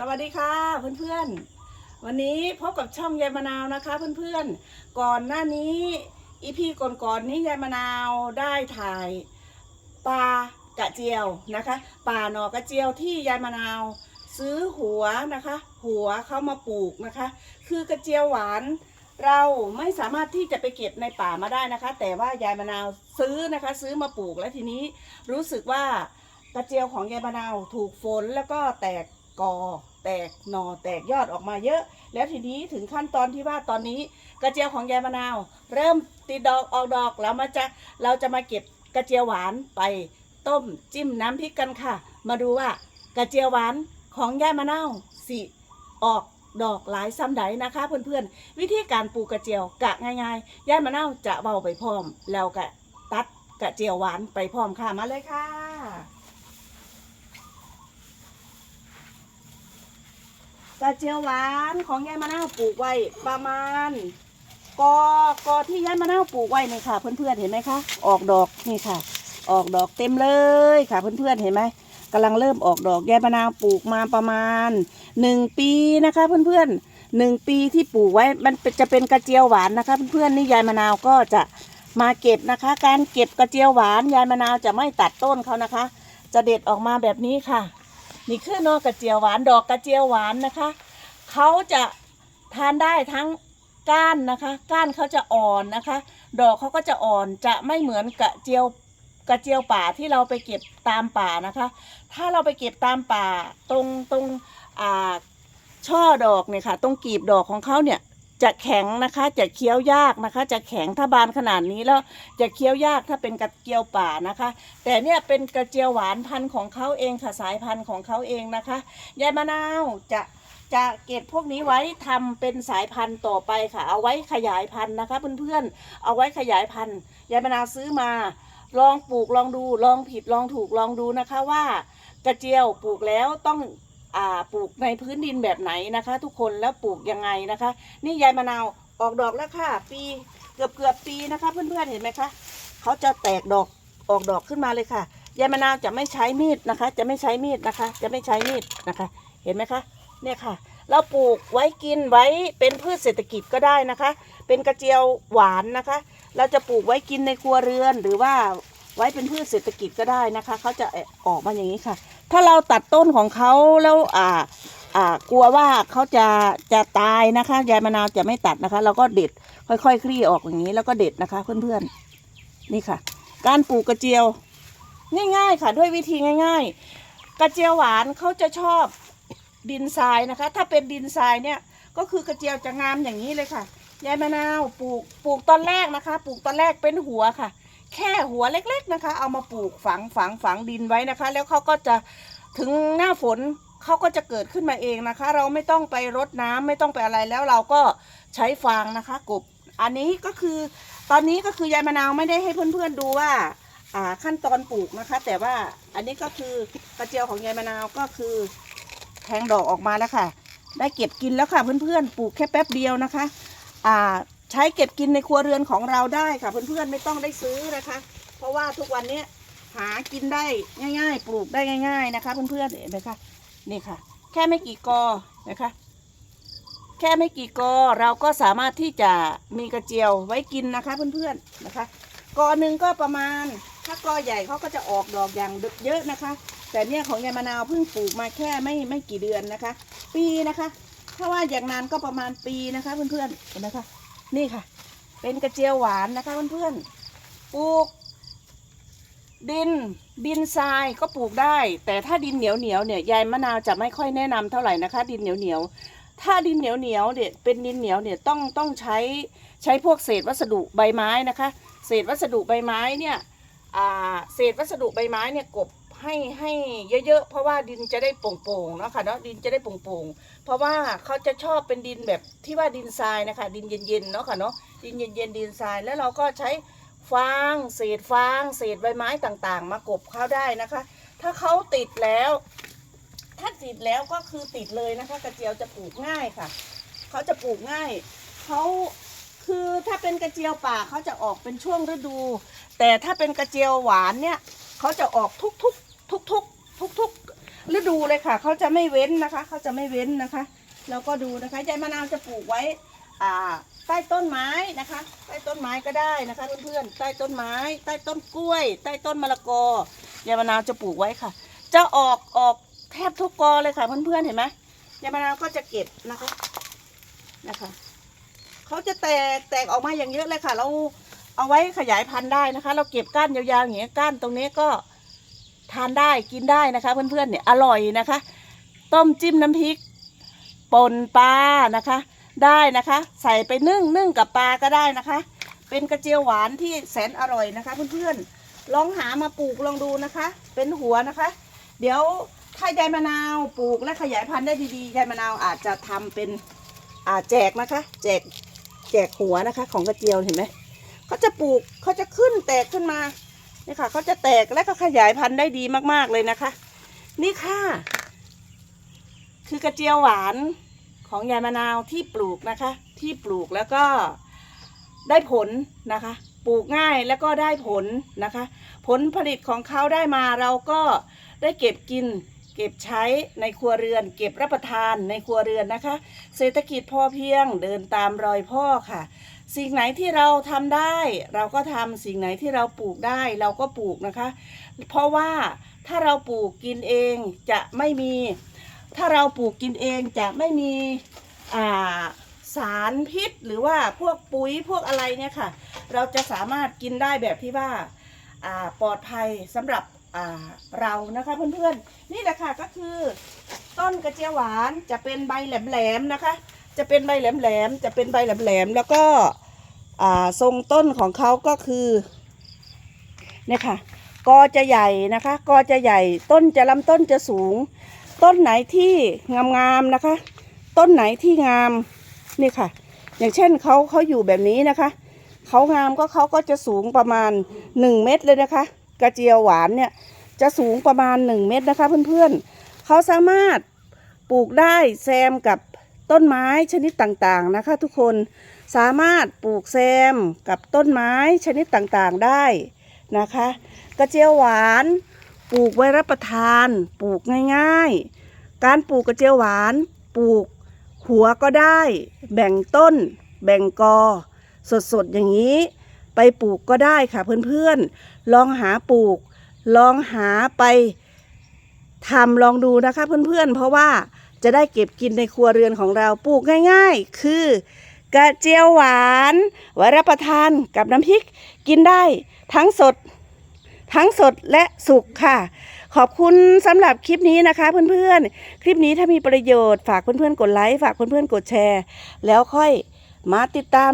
สวัสดีค่ะเพื่อนๆ วันนี้พบกับช่องยายมะนาวนะคะ เพื่อนๆ ก่อนหน้านี้อีพีก่อนๆนี้ยายมะนาวได้ถ่ายปลากระเจียวนะคะป่าหนอกระเจียวที่ยายมะนาวซื้อหัวนะคะ หัวเข้ามาปลูกนะคะ คือกระเจียวหวานเราไม่สามารถที่จะไปเก็บในป่ามาได้นะคะ แต่ว่ายายมะนาวซื้อนะคะ ซื้อมาปลูกแล้วทีนี้รู้สึกว่ากระเจียวของยายมะนาวถูกฝนแล้วก็แตก กอแตกหนอแตกยอดออกมาเยอะ แล้วทีนี้ถึงขั้นตอนที่ว่าตอนนี้กระเจียวของยายมะนาว เริ่มติดดอกออกดอกแล้วมาจะเราจะมาเก็บกระเจียวหวานไปต้มจิ้มน้ำพริกกันค่ะ มาดูว่ากระเจียวหวานของยายมะนาวสิออกดอกหลายซ้ำใดนะคะ เพื่อนๆ วิธีการปลูกกระเจียวกะง่ายๆยายมะนาวจะเบาไปพร้อม แล้วก็ตัดกระเจียวหวานไปพร้อมค่ะมาเลยค่ะ กระเจียวหวานของยายมะนาวปลูกไว้ประมาณกอกอที่ยายมะนาวปลูกไว้นี่ค่ะ เพื่อนๆเห็นไหมคะออกดอกนี่ค่ะ ออกดอกเต็มเลยค่ะ เพื่อนๆเห็นไหมกำลังเริ่มออกดอกยายมะนาวปลูกมาประมาณหนึ่งปีนะคะ เพื่อนๆหนึ่งปีที่ปลูกไว้มันเป็นจะเป็นกระเจียวหวานนะคะ เพื่อนๆนี่ยายมะนาวก็จะมาเก็บนะคะ การเก็บกระเจียวหวานยายมะนาวจะไม่ตัดต้นเขานะคะ จะเด็ดออกมาแบบนี้ค่ะ นี่คือนอกกระเจียวหวานดอกกระเจียวหวานนะคะเขาจะทานได้ทั้งก้านนะคะ ก้านเขาจะอ่อนนะคะ ดอกเขาก็จะอ่อนจะไม่เหมือนกระเจียวกระเจียวป่าที่เราไปเก็บตามป่านะคะ ถ้าเราไปเก็บตามป่าตรงตรงอ่าช่อดอกเนี่ยค่ะ ตรงกีบดอกของเขาเนี่ย จะแข็งนะคะ จะเคี้ยวยากนะคะ จะแข็งถ้าบานขนาดนี้แล้วจะเคี้ยวยากถ้าเป็นกระเจียวป่านะคะ แต่เนี่ยเป็นกระเจียวหวานพันธุ์ของเขาเองค่ะสายพันธุ์ของเขาเองนะคะยายมะนาวจะจะเก็บพวกนี้ไว้ทำเป็นสายพันธุ์ต่อไปค่ะ เอาไว้ขยายพันธุ์นะคะเพื่อนๆเอาไว้ขยายพันธุ์ยายมะนาวซื้อมา ลองปลูกลองดูลองผิดลองถูกลองดูนะคะว่ากระเจียวปลูกแล้วต้อง ปลูกในพื้นดินแบบไหนนะคะ ทุกคนแล้วปลูกยังไงนะคะ นี่ยายมะนาวออกดอกแล้วค่ะ ปีเกือบเกือบปีนะคะ เพื่อนๆเห็นไหมคะเขาจะแตกดอกออกดอกขึ้นมาเลยค่ะยายมะนาวจะไม่ใช้มีดนะคะ จะไม่ใช้มีดนะคะ จะไม่ใช้มีดนะคะ เห็นไหมคะเนี่ยค่ะ เราปลูกไว้กินไว้เป็นพืชเศรษฐกิจก็ได้นะคะ เป็นกระเจียวหวานนะคะ เราจะปลูกไว้กินในครัวเรือนหรือว่าไว้เป็นพืชเศรษฐกิจก็ได้นะคะเขาจะออกมาอย่างนี้ค่ะ ถ้าเราตัดต้นของเขาแล้วอ่าอ่ากลัวว่าเขาจะจะตายนะคะยายมะนาวจะไม่ตัดนะคะ เราก็เด็ดค่อยๆคคลี่ออกอย่างนี้แล้วก็เด็ดนะคะ เพื่อนๆนี่ค่ะ การปลูกกระเจียว ง่ายๆค่ะ ด้วยวิธีง่าย ๆ กระเจียวหวานเขาจะชอบดินทรายนะคะ ถ้าเป็นดินทรายเนี่ยก็คือกระเจียวจะงามอย่างนี้เลยค่ะยายมะนาวปลูกปลูกตอนแรกนะคะ ปลูกตอนแรกเป็นหัวค่ะ แค่หัวเล็กๆนะคะ เอามาปลูกฝังฝังฝังดินไว้นะคะ แล้วเขาก็จะถึงหน้าฝนเขาก็จะเกิดขึ้นมาเองนะคะ เราไม่ต้องไปรดน้ำไม่ต้องไปอะไรแล้วเราก็ใช้ฟางนะคะกบอันนี้ก็คือตอนนี้ก็คือยายมะนาวไม่ได้ให้เพื่อนๆดูว่าอ่าขั้นตอนปลูกนะคะ แต่ว่าอันนี้ก็คือกระเจียวของยายมะนาวก็คือแทงดอกออกมาแล้วค่ะ ได้เก็บกินแล้วค่ะเพื่อนๆปลูกแค่แป๊บเดียวนะคะ อ่า ใช้เก็บกินในครัวเรือนของเราได้ค่ะ เพื่อนๆไม่ต้องได้ซื้อนะคะ เพราะว่าทุกวันนี้หากินได้ง่าย ๆ ปลูกได้ง่าย ๆนะคะ เพื่อนๆเห็นไหมคะนี่ค่ะ แค่ไม่กี่กอนะคะ แค่ไม่กี่กอเราก็สามารถที่จะมีกระเจียวไว้กินนะคะ เพื่อนๆนะคะ กอหนึ่งก็ประมาณ ถ้ากอใหญ่เขาก็จะออกดอกอย่างเยอะนะคะ แต่เนี่ยของยายมะนาวเพิ่งปลูกมาแค่ไม่ไม่กี่เดือนนะคะ ปีนะคะ ถ้าว่าอย่างนานก็ประมาณปีนะคะ เพื่อนๆเห็นไหมคะ นี่ค่ะ เป็นกระเจียวหวานนะคะเพื่อนๆปลูก ดินดินทรายก็ปลูกได้ แต่ถ้าดินเหนียวเหนียวเนี่ยยายมะนาวจะไม่ค่อยแนะนำเท่าไหร่นะคะ ดินเหนียวเหนียวถ้าดินเหนียวเหนียวเนี่ยเป็นดินเหนียวเนี่ยต้องต้องใช้ใช้พวกเศษวัสดุใบไม้นะคะ เศษวัสดุใบไม้เนี่ยเศษวัสดุใบไม้เนี่ยกบ ให้ให้เยอะๆ เพราะว่าดินจะได้โป่งๆเนาะค่ะเนาะดินจะได้โป่งๆ เพราะว่าเขาจะชอบเป็นดินแบบที่ว่าดินทรายนะคะดินเย็นๆเนาะค่ะเนาะดินเย็นๆดินทรายแล้วเราก็ใช้ฟางเศษฟางเศษใบไม้ต่างๆ มากบเขาได้นะคะ ถ้าเขาติดแล้ว ถ้าติดแล้วก็คือติดเลยนะคะ กระเจียวจะปลูกง่ายค่ะเขาจะปลูกง่ายเขาคือถ้าเป็นกระเจียวป่าเขาจะออกเป็นช่วงฤดู แต่ถ้าเป็นกระเจียวหวานเนี่ยเขาจะออกทุก ๆทุกๆทุกๆฤดูเลยค่ะ เขาจะไม่เว้นนะคะ เขาจะไม่เว้นนะคะ แล้วก็ดูนะคะยายมะนาวจะปลูกไว้อ่าใต้ต้นไม้นะคะ ใต้ต้นไม้ก็ได้นะคะเพื่อนๆใต้ต้นไม้ ใต้ต้นกล้วย ใต้ต้นมะละกอยายมะนาวจะปลูกไว้ค่ะ จะออกออกแทบทุกกอเลยค่ะเพื่อนๆเห็นไหมยายมะนาวก็จะเก็บนะคะนะคะเขาจะแตกแตกออกมาอย่างเยอะเลยค่ะ เราเอาไว้ขยายพันธุ์ได้นะคะ เราเก็บก้านยาวๆอย่างเงี้ยก้านตรงนี้ก็ ทานได้กินได้นะคะ เพื่อนๆเนี่ยอร่อยนะคะ ต้มจิ้มน้ำพริกป่นปลานะคะ ได้นะคะ ใส่ไปนึ่งนึ่งกับปลาก็ได้นะคะ เป็นกระเจียวหวานที่แสนอร่อยนะคะ เพื่อนๆลองหามาปลูกลองดูนะคะ เป็นหัวนะคะ เดี๋ยวถ้ายายมะนาวปลูกและขยายพันธุ์ได้ดีๆยายมะนาวอาจจะทำเป็นอ่าแจกนะคะ แจกแจกหัวนะคะ ของกระเจียวเห็นไหมเขาจะปลูกเขาจะขึ้นแตกขึ้นมา นี่ค่ะเขาจะแตกและก็ขยายพันธุ์ได้ดีมากๆเลยนะคะ นี่ค่ะ คือกระเจียวหวานของยายมะนาวที่ปลูกนะคะ ที่ปลูกแล้วก็ได้ผลนะคะ ปลูกง่ายแล้วก็ได้ผลนะคะ ผลผลิตของเขาได้มาเราก็ได้เก็บกิน เก็บใช้ในครัวเรือน เก็บรับประทานในครัวเรือนนะคะ เศรษฐกิจพอเพียงเดินตามรอยพ่อค่ะ สิ่งไหนที่เราทำได้ เราก็ทำสิ่งไหนที่เราปลูกได้เราก็ปลูกนะคะ เพราะว่าถ้าเราปลูกกินเองจะไม่มี ถ้าเราปลูกกินเองจะไม่มีสารพิษหรือว่าพวกปุ๋ยพวกอะไรเนี่ยค่ะ เราจะสามารถกินได้แบบที่ว่าปลอดภัยสำหรับ เรานะคะเพื่อนๆนี่แหละค่ะก็คือต้นกระเจียวหวานจะเป็นใบแหลมๆนะคะ จะเป็นใบแหลมๆจะเป็นใบแหลมๆแล้วก็ทรงต้นของเขาก็คือเนี่ยค่ะกอจะใหญ่นะคะกอจะใหญ่ต้นจะลำต้นจะสูง ต้นไหนที่งามๆนะคะ ต้นไหนที่งามนี่ค่ะ อย่างเช่นเขาเขาอยู่แบบนี้นะคะเขางามก็เขาก็จะสูงประมาณ 1 เมตรเลยนะคะ กระเจียวหวานเนี่ยจะสูงประมาณ 1 เมตรนะคะเพื่อนๆเขาสามารถปลูกได้แซมกับต้นไม้ชนิดต่างๆนะคะ ทุกคนสามารถปลูกแซมกับต้นไม้ชนิดต่างๆได้นะคะ กระเจียวหวานปลูกไว้รับประทานปลูกง่ายๆ การปลูกกระเจียวหวานปลูกหัวก็ได้ แบ่งต้น แบ่งกอ สดๆอย่างนี้ ไปปลูกก็ได้ค่ะเพื่อนๆ ลองหาปลูก ลองหาไปทำลองดูนะคะเพื่อนๆ เพราะว่าจะได้เก็บกินในครัวเรือนของเราปลูกง่าย ๆ คือกระเจียวหวานไว้รับประทานกับน้ำพริกกินได้ทั้งสด ทั้งสดและสุกค่ะ ขอบคุณสำหรับคลิปนี้นะคะเพื่อนๆ คลิปนี้ถ้ามีประโยชน์ฝากเพื่อนๆ กดไลค์ฝากเพื่อนๆ กดแชร์ แล้วค่อยมาติดตาม